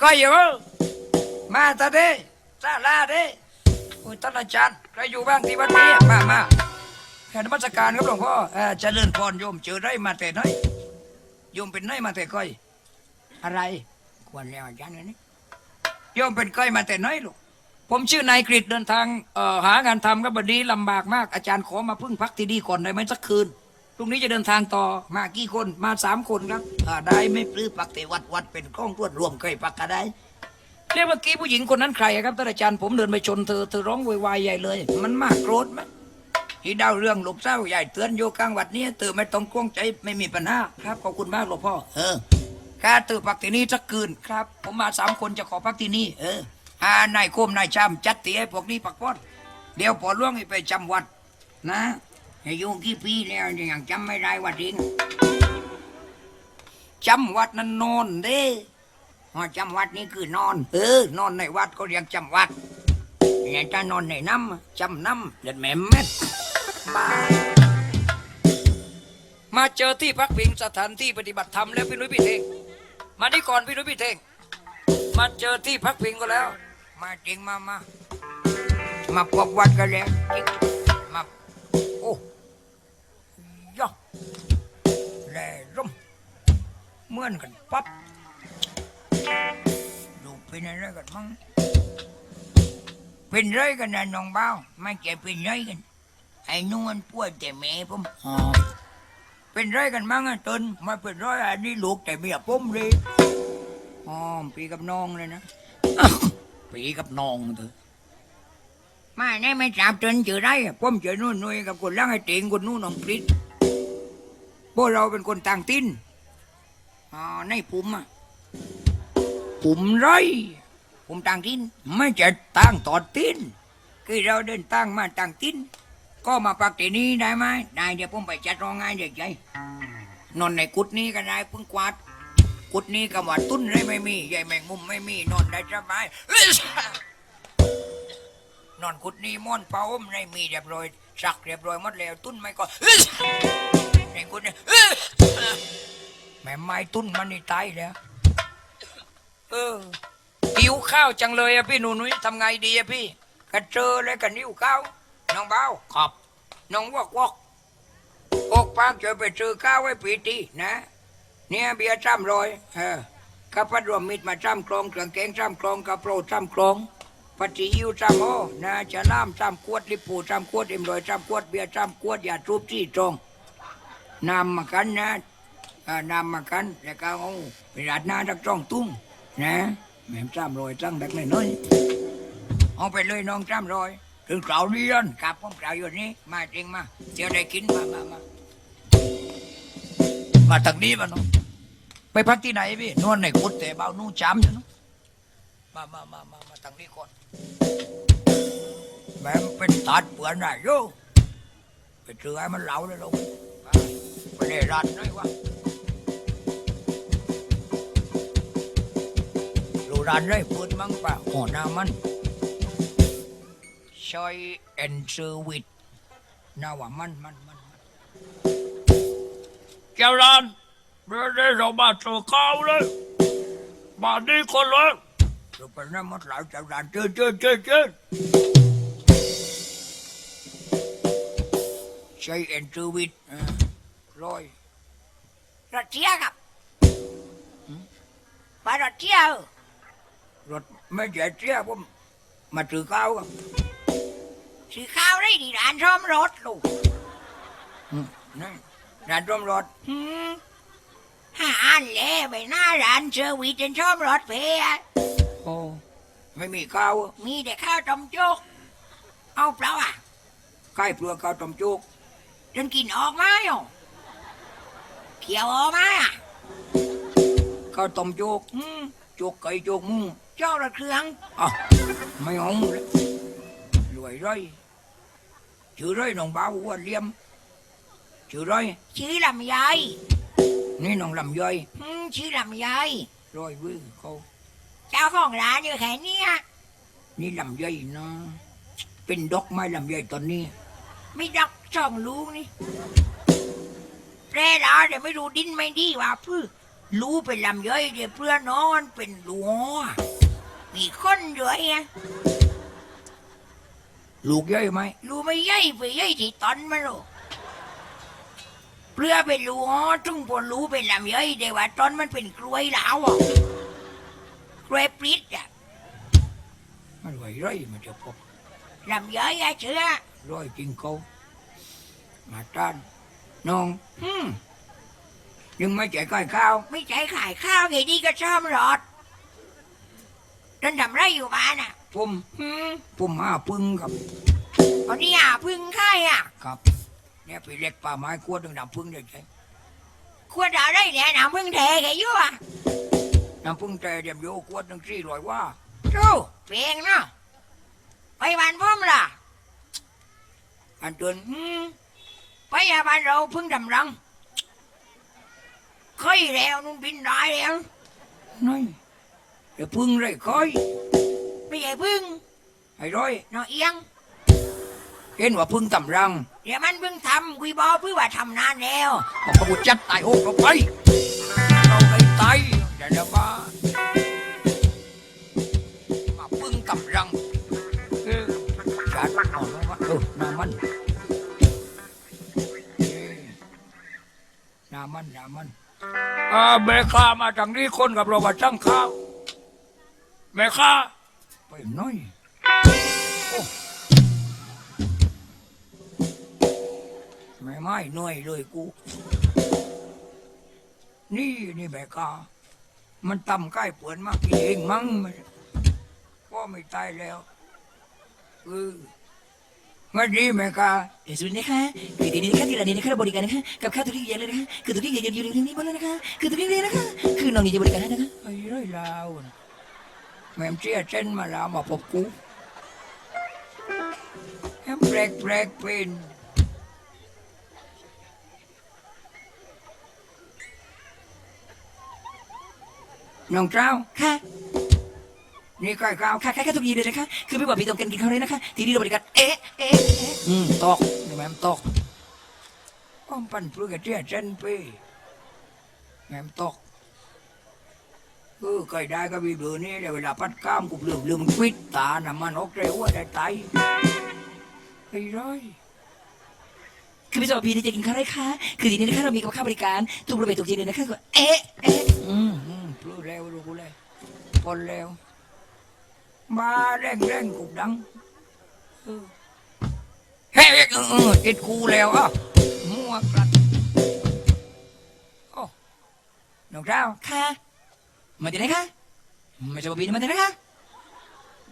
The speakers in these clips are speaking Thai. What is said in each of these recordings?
ก็อยู่มาตาเด้ซาลาเด้โอ้ยท่านอาจารย์ใครอยู่บ้างที่วัดนี้มามาแค่นมัสการครับหลวงพ่อเออเจริญพรโยมเจอได้มาแต่น้อยโยมเป็นน้อยมาแต่ก้อย อะไรควรแล้วอาจารย์นี่โยมเป็นก้อยมาแต่น้อยลูกผมชื่อนายกฤษเดินทางเอ่อหางานทำครับบัดนี้ลำบากมากอาจารย์ขอมาพึ่งพักที่นี่ก่อนได้ไหมสักคืน พรุ่งนี้จะเดินทางต่อมากี่คนมาสามคนครับอ่าได้ไม่ปลื้อปักแต่วัดวัดเป็นกล้องตรวจรวมเคยปักก็ได้เรียกเมื่อกี้ผู้หญิงคนนั้นใครอะครับท่านอาจารย์ผมเดินไปชนเธอเธอร้องโวยวายใหญ่เลย มันมากโกรธไหมที่ดาวเรื่องหลบเศร้าใหญ่เตือนโยกลางวัดนี้เธอไม่ต้องกวงใจไม่มีปัญหาครับขอบคุณมากหลวงพ่อเออข้าเธอพักที่นี่สักคืนครับ ผมมาสามคนจะขอพักที่นี่ เอออ่านายโคมนายชามจัดเตียพวกนี้ปักพอดเดี๋ยวพอล่วงไปจำวัดนะ อายุกี่ปีแล้วยังจำไม่ได้วัดเองจำวัดนั้นนอนเด้อ๋อจำวัดนี่คือนอน เออนอนในวัดก็เรียกจำวัดเนี่ยถ้านอนในน้ำจำน้ำเด็ดแหม่มเม็ดมามาเจอที่พักพิงสถานที่ปฏิบัติธรรมแล้วพี่นุ้ยพี่เทงมานี่ก่อนพี่นุ้ยพี่เทงมาเจอที่พักพิงก็แล้ว มาจริงมามามาพบวัดกันแล้วจริง เหมือนกันปั๊บดูเป็นอะไรกันมั้งเป็นไรกันนะน้องเบ้าไม่ใช่เป็นไรกัน ไอ้นวลป่วยแต่แม่ผมอ๋อเป็นไรกันมั้งอะตนไม่เป็นไรอันนี้ลูกแต่เมียผมเลยอ๋อปีกับน้องเลยนะปีกับน้องเถอะไม่แน่ไม่จับตนเจอไรอะผมเจอนู่นนู่นกับคนล่างไอ้เติงคนนู่นน้องพริษพวกเราเป็นคนต่างติน อ๋อในผมอะผมไรผมต่างทินไม่จะตั้งต่อตินคือเราเดินตั้งมาต่างทินก็มาปักที่นี้ได้ไหมได้เดี๋ยวผมไปจัดรองงานเดี๋ยวใจนอนในกุดนี้ก็ได้เพิ่งกวาดกุดนี้ก็ว่าตุ้นไรไม่มีใหญ่แมงมุมไม่มีนอนได้สบายนอนกุดนี้ม่อนเป่าอมไรมีเรียบร้อยสักเรียบร้อยหมดแล้วตุ้นไม่ก็เอ้ยในกุดนี้เอ้ย แม่ไม้ตุ้นมันนี่ตายแล้ว เออหิวข้าวจังเลยอะพี่หนูนุ้ยทำไงดีอะพี่กระเจอเลยกันหิวข้าวน้องเบาขอบน้องวอกวอกอกปากจะไปซื้อข้าวไว้ปีตีนะ เนี่ยเบียร์จ้ำรอยเออข้าพัดรวมมิตรมาจ้ำกลองเครื่องแกงจ้ำกลองกระโปรงจ้ำกลองปฏิอิวจ้ำโอนะจะล่ามจ้ำขวดลิปูจ้ำขวดเอ็มรอยจ้ำขวดเบียร์จ้ำขวดอย่าทุบที่ตรงนำมากันนะอ่า นำมากันแล้วก็เอาไปราดหน้าจักจ้องตุ้งนะแม่จ้ำรอยจังดักเลยน้อยเอาไปเลยน้องจ้ำรอย ถึงเกล่าเรียนกับผมกล่าอยู่นี้มาจริงมาเดี๋ยวได้กินมามามามาทางนี้มาเนาะไปพักที่ไหนพี่นวลในกุดแต่เบานู่นจ้ำเนาะมามามามามาทางนี้ก่อนแม่เป็นตัดเปลือนอะไรโยไปเจอให้มันเหลาเลยลูกไปไปได้รัดหน่อยวะ รูร้านได้พูดมั้งป่ะหัวหน้ามันชอยแอนเซอร์วิทน่าว่ามันมันมันมันเจ้าร้านเมื่อได้เรามาเจอข้าวเลยมาดีคนเลยเราไปนั่งมัดหลายเจ้าร้านเจอเจอเจอเจอชอยแอนเซอร์วิทร้อยรถเที่ยวครับไปรถเที่ยว รถไม่ใช่เสียผมมาถือข้าวครับซื้อข้าวได้ที่ร้านซ่อมรถลูกอืมนั่นร้านร่วมรถหืมหาอันแล้วไปหน้าร้านเซอร์วิสจนซ่อมรถเพยโอ้ไม่มีข้าว มีแต่ข้าวต้มจุก เอาเปล่าอะไข่เปลือกข้าวต้มจุกจนกินออกไหมาอะเขียวออกไหมาอะข้าวต้มจุกอืมจุกไก่จุกหมู เจ้ารถเครื่องอะไม่เอาเลยรวยไรชื่อไรน้องบ่าวอ้วนเลี่ยมชื่อไรชื่อลำไยนี่น้องลำย่อยอืมชื่อลำไยร้อยวิวเขาเจ้าของร้านอยู่แค่เนี้ยนี่ลำย่อยนะเป็นดอกไม้ลำย่อยตอนนี้ ไม่ดักสองลูกนี่แร่ร้าเดี๋ยวไม่รู้ดินไม่ดีว่าพื้อรู้เป็นลำย่อยเดี๋ยวเพื่อนน้องมันเป็นหลวง มีคนด้วยอะลูกย่อยไหมรู้ไม่ย่อยไปย่อยที่ตอนมันหรอกเพื่อเป็นหลวงจุ่งปนรู้เป็นลำย่อยเดี๋ยวว่าตอนมันเป็นกล้วยหลาวอะกล้วยปลิดอะมันไหวไรมันจะพบลำย่อยอะเชื่อร้อยจริงเขามาต้านน้องอืมยังไม่แจกก้อยข้าว ไม่ใช่ขายข้าวไงดีก็ชอบหรอด นั่นทำไรอยู่บ้านอะผมอืมผมห้าพึ่งครับตอนนี้อะพึ่งค่ายอะครับเนี่ยไปเล็กป่าไม้กวดหนึ่งน้ำพึ่งได้ใช่ควรเอาได้เนี่ยน้ำพึ่งเทแกอยู่อะน้ำพึ่งแต่เดียมโยกวดหนึ่งสี่ร้อยว่าดูเพลงเนาะไปบ้านพ่อมล่ะอันเตือนอืมไปยาบ้านเราพึ่งดำรังเคยแล้วนุ่นบินได้แล้วน้ อยเดี๋ยวพึ่งไรค่อยไม่ใช่พึ่งไอ้ร้อยเนาะเอียงเห็นว่าพึ่งตำรังเดี๋ยวมันเพิ่งทำกุยบอเพื่อว่าทำนานแล้วเอาขบุจัดตายโอ้เราไปเราไปตายเดี๋ยวเดี๋ยวมามาพึ่งตำรังเออจัดเอาแล้ววะเออน้ำมันเอ้ยน้ำมันน้ำมันอ่าแม่ค้ามาจากนี้คนกับเรามาจ้างข้าว แม่ค้าไปหน่อยโอ้ไม่ไม่หน่อยเลยกู นี่นี่แม่ค้ามันตำใกล้เปือนมากกินเองมั้งมันพ่อไม่ตายแล้วเอองั้นดีแม่ค้าเดี๋ยวสวัสดีนะคะคือทีนี้นะคะที่ร้านนี้นะคะเราบริการนะคะกับข้าวทุกอย่างเลยนะคะคือทุกอย่างอยู่ในนี้หมดเลยนะคะคือทุกอย่างเลยนะคะคือน้องนี่จะบริการให้นะคะไอ้ไรลาวน่ะ แม่มเชี่ยเช่นมาลาวมาพบกูแอมแปลกแปลกเป็นน้องเจ้าค่ะ นี่ใกล้ข้าวค่ะค่ะค่ะทุกอย่างเลยนะคะ คือไม่ว่าพี่ต้องการกินข้าวเลยนะคะ ทีนี้เราบริการเอ๊ะเอ๊ะเอ๊ะอืมตอกนี่แม่มตอกอ้อมปั่นปลื้กเชี่ยเช่นไปแม่มตอก เออเคยได้ก็มีเบอร์นี้เดี๋ยวเวลาพัดก้ามกูลืมลืมควิดตาน้ำมันออกเร็วว่ได้ไตไอ้ร้อยคือพี่จอกพี่ที่จะกินข้าวได้ค่ะ คือทีนี้นะคะเรามีกับข้าวบริการทุกประเภททุกอย่างเลยนะคะก็เอ๊ะเอ๊ะอืมอืมปลื้เร็วลูกเลยพนเร็วมาแรงแรงกุกดังเฮ้ยเออเออติดกูแล้วอะมั่วกลัดโอ้น้องเจ้าค่ะ มาดีนะคะไม่ใช่บอกพี่มาดีนะคะ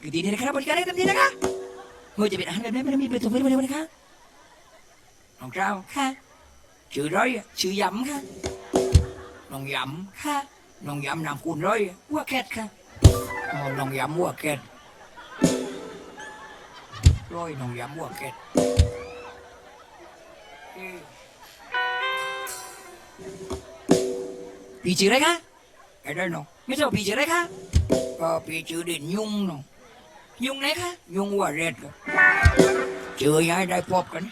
คือทีนี้นะคะเราบริการให้เต็มที่นะคะมือจะเป็นอาหารแบบนี้ไม่ได้มีเป็นตัวเพื่อนเลยนะคะน้องเจ้าค่ะชื่อร้อยชื่อยำค่ะน้องยำค่ะน้องยำนามคุณร้อยวัวแคทค่ะน้องยำวัวแกดร้อยน้องยำวัวแกดเอ้ยพี่ชื่ออะไรคะ ไอ้ได้น้องไม่ใช่ผีชื่ออะไรคะก็พี่ชื่อเด่นยุงน้องยุงไหนคะยุงวัวเร็ดครับเจอย้ายได้พบกัน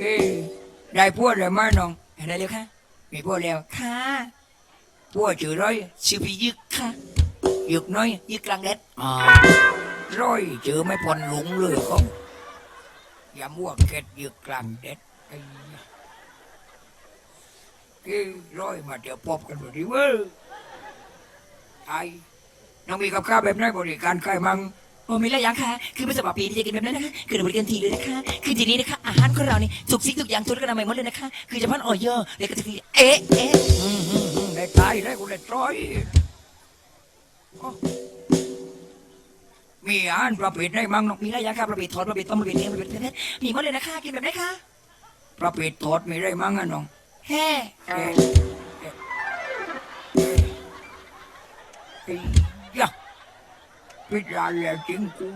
เอ้ได้พวดเลยไหมน้องอะไรเร็วค่ะมีพวดแล้วค่ะพวดชื่อร้อยชื่อพี่ยึกค่ะยึกน้อยยึกกลางแดดอ่าร้อยเจอไม่พอนหลงเลยเขา อย่ามั่วเก็ดหยึกกลางเด็ดไอ้ยะเอ้ยร้อยมาเดี๋ยวพบกันพอดีเว้ยไอ้น้องมีกับข้าวแบบไหนบริการใครมั่ง โอ้มีหลายอย่างค่ะ คือไม่ใช่บอกพี่ที่จะกินแบบนั้นนะคะคือเราบริการทีเลยนะคะ คือทีนี้นะคะ อาหารของเรานี่ทุกสิ่งทุกอย่างทุกระนามัยหมดเลยนะคะ คือเฉพาะออยอแล้วก็จะคือเอ๊ะเอ๊ะอืมอืมอืมได้ตายได้กูได้ร้อยโอ้ มีอาหารประเภทไหนมั่งน้องมีหลายอย่าค่ะประเภททอดประเภทต้มประเภทเลี้ยงประเภทเพชรมีหมดเลยนะคะกินแบบไหนคะประเภททอดมีอะไรมั่งอะน้องแฮ่เอ๊ะเอ๊ะเอ๊ะยะพิจารณาจริงกู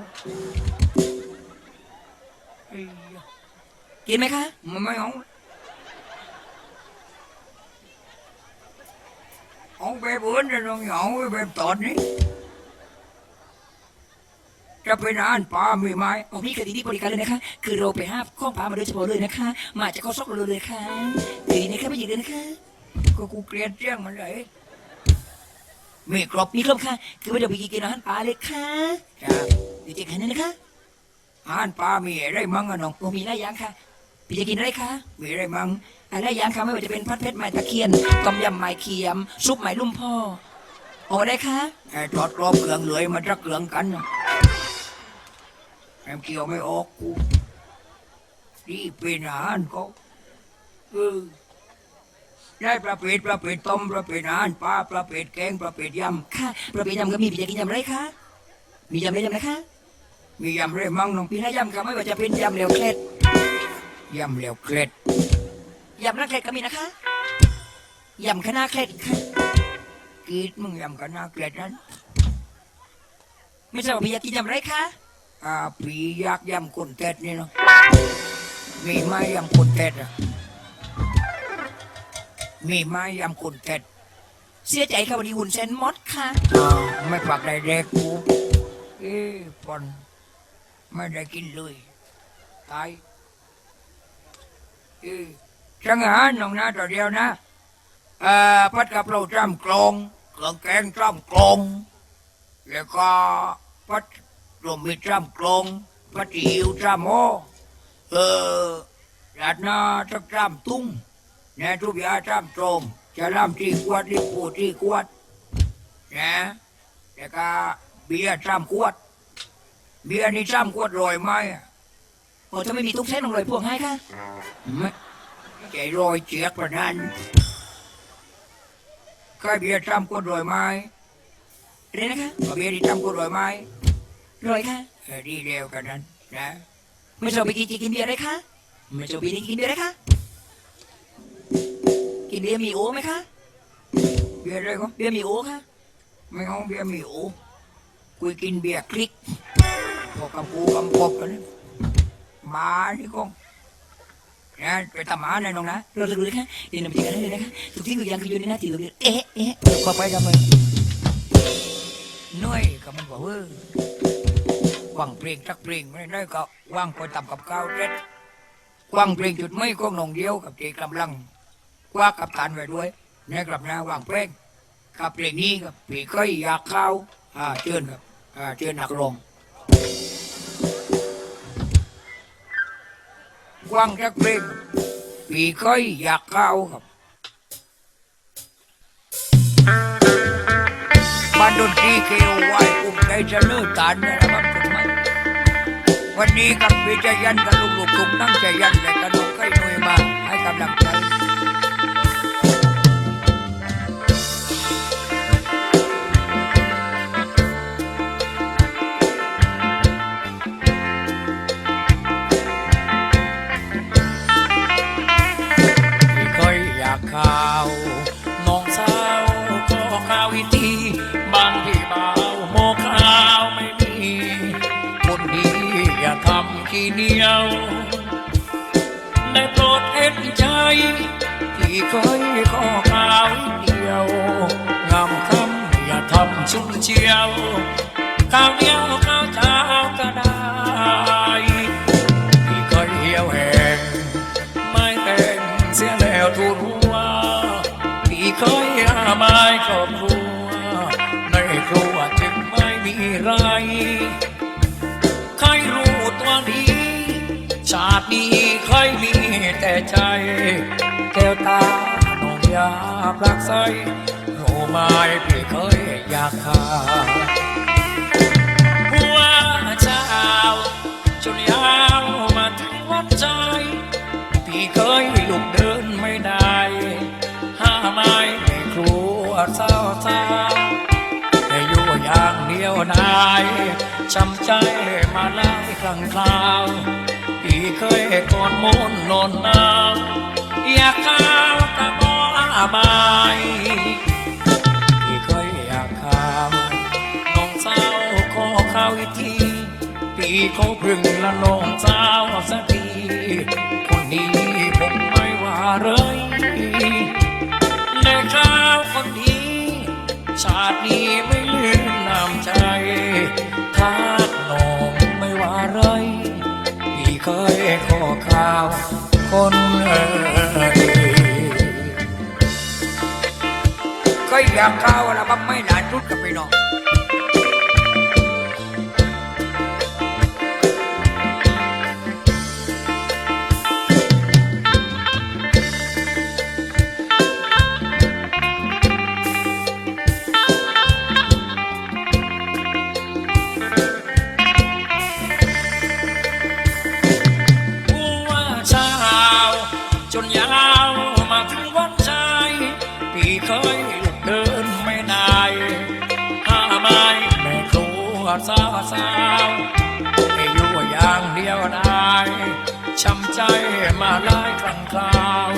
เอ้ยยะกินไหมคะมันไม่เอาเอาแบบอื่นนะน้องอย่าเอาแบบตอนนี้ จะเป็นอาหารป่ามีไหมโอ้พี่คือดีที่บริการเลยนะคะ คือเราไปห้าข้องปลามาโดยเฉพาะเลยนะคะ มาจากข้อซอกเราเลยค่ะดีนะคะไม่หยิบเลยนะคะ ก็กูเกลียดเจ้งมันเลยมีครบมีครบค่ะ คือว่าเดี๋ยวไปกินอาหารปลาเลยค่ะจ้าเดี๋ยวเจอกันนะคะอาหารป่ามีอะไรมั่งอะน้องโอ้มีหลายอย่างค่ะพี่จะกินอะไรคะมีอะไรมั่งอะไรย่างค่ะไม่ว่าจะเป็นพัดเพชรไม้ตะเคียนต้มยำไม้เคียม ซุปไม้ลุ่มพ่อโอ้ได้ค่ะไอ้ทอดกรอบเกลืองเลยมันจะเกลืองกันนะ มเกี่ยวไม่ออกกูนี่เป็นอาหารเขาเออได้ประเภทประเภทต้มประเภทอาหารปลาประเภทแกงประเภทยค่ะประเภทยำก็มีพี่จะกินยำอะไรคะ มียำอะไรยำนะคะำมียำอะไรมั่งน้องมีหลายยำค่ะไม่ว่าจะเป็นยำเหลวเคล็ดยำเหลวเคล็ดยำนักเคล็ดก็มีนะคะ ยำคณะเคล็ดค่ะกรีดมึงยำกันนะเคล็ดนั้น ไม่ทราบว่าพี่อยากกินยำอะไรคะ อ่าผียากษ์ยำคนเต็ดนี่เนาะมีไหมยำคนเต็ดอะมีไหมยำคนเต็ดเสียใจค่ะวันนี้หุ่นเซนมดค่ะ ไม่ปักได้แดกกูเอ้ปอนไม่ได้กินเลยตายเอ้จังหารน้องนะตัวเดียวนะเอ่อพัดกับเราจ้ำกลองเครื่องแกงจ้ำกลองแล้วก็พัด รวมมีจ้ำกลองพัดจิวจ้ำโมเออราดหน้าจักจ้ำตุ้งแน่ทุกอยางจ้ำโจมจะร่ำที่ขวดที่ปูที่ขวดนะแล้วก็เบียร์จ้ำขวด เบียร์นี่จ้ำขวดรอยไหมอะโอ้จะไม่มีตุ๊กเส้นลงเลยพวงให้ค่ะไม่ใจรอยเจียกประนั้นเคยเบียร์จ้ำขวดรอยไหมเรียนนะคะก็เบียร์นี่จ้ำขวดรอยไหม รอยค่ะเออดีเร็วกันนั้นนะไม่ชอบไปกินกินเบียร์อะไรคะไม่ชอบไปกินเบียร์อะไรคะกินเบียร์มีโอไหมคะเบียร์อะไรก็เบียร์มีโอค่ะไม่เอาเบียร์หมิวคุยกินเบียร์คลิกพวกกำปูกำปบกันนะหมานี่กงนะไปทำหมาในอยน้องนะเราจะรู้เลยค่ะเรียนนำไปกันได้เลยนะคะทุกที่ทุกอย่างคืออยู่ในหน้าที่เราเรียนเอ๊ะเอ๊ะก็ไปทำไมเหนื่อยก็มันบอกเออ วางเพลงสักเพลงไม่ได้ก็วางไปทำกับข้าวเสร็จวางเพลงจุดไม่ก็นองเดียวกับเจกำลังว่ากับทานไว้ด้วยนะครับนะวางเพลงกับเพลงนี้กับพี่เคยอยากเข้าอ่าเชิญครับอ่าเชิญนักร้องวางสักเพลงพี่เคยอยากเข้าครับบ้านดนตรีเคโอไวกลุ่มใจเสนอตานนะครับ วันนี้กับวิจยันกับลุงลูกคุมนั่งใจยันและกระดูกใกล้หน่วยมาให้กำลังใจ ชุ่มเชียวข้าวเหนียวข้าวเจ้าก็ได้ที่เคยเหี่ยวแห้งไม่แต่งเสียแล้วทูลหัวพี่เคยหาไม้ครอบครัวในครัวจึงไม่มีไรใครรู้ตัวดีชาตินี้เคยมีแต่ใจแก้วตาน้องยากรักใส ไหมพี่เคยอยากขาหัวเจ้าจนยาวมาถึงวันใจ พี่เคยลุกเดินไม่ได้ห้าไม้ในครัวเศร้าเศร้าแต่อยู่อย่างเดียวนายช้ำใจมาหลายครั้งคราวพี่เคยกอดมนนอนนาวอยากข้าวกะบออา อีกทีพี่เขาพึ่งละน้องสาวสักทีคนนี้ผมไม่ว่าเลยในข้าวคนนี้ ชาตินี้ไม่ลืมนำใจถ้าน้องไม่ว่าเลยพี่เคยขอข้าวคนเอ่ยก็อยากข้าวอะไรบ้างไม่นานรุดกับพี่น้อง สาวสาวให้อยู่อย่างเดียวได้ช้ำใจมาหลายครั้งคราว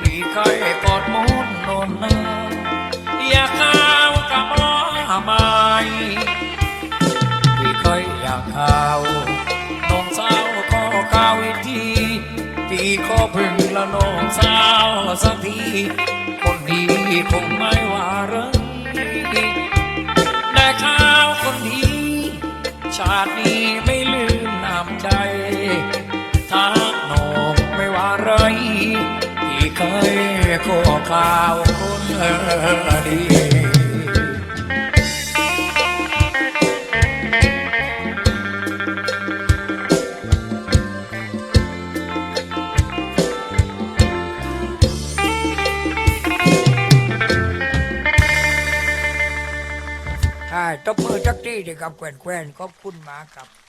พี่เคยกอดมุนนนนาอยากข้าวกับหมอไม้พี่เคยอยากข่าวน้องสาวขอข่าวอีกทีพี่ขอพึ่งละน้องสาวสักทีคนดีคงไม่ว่าเรื่องได้ข่าวคนดี ชาตินี้ไม่ลืมน้ำใจถ้าน้องไม่ว่าไรที่เคยขอข่าวคนดี ใช่ตบมือจักที่ดีครับแควนแควนขอบคุณมากครับ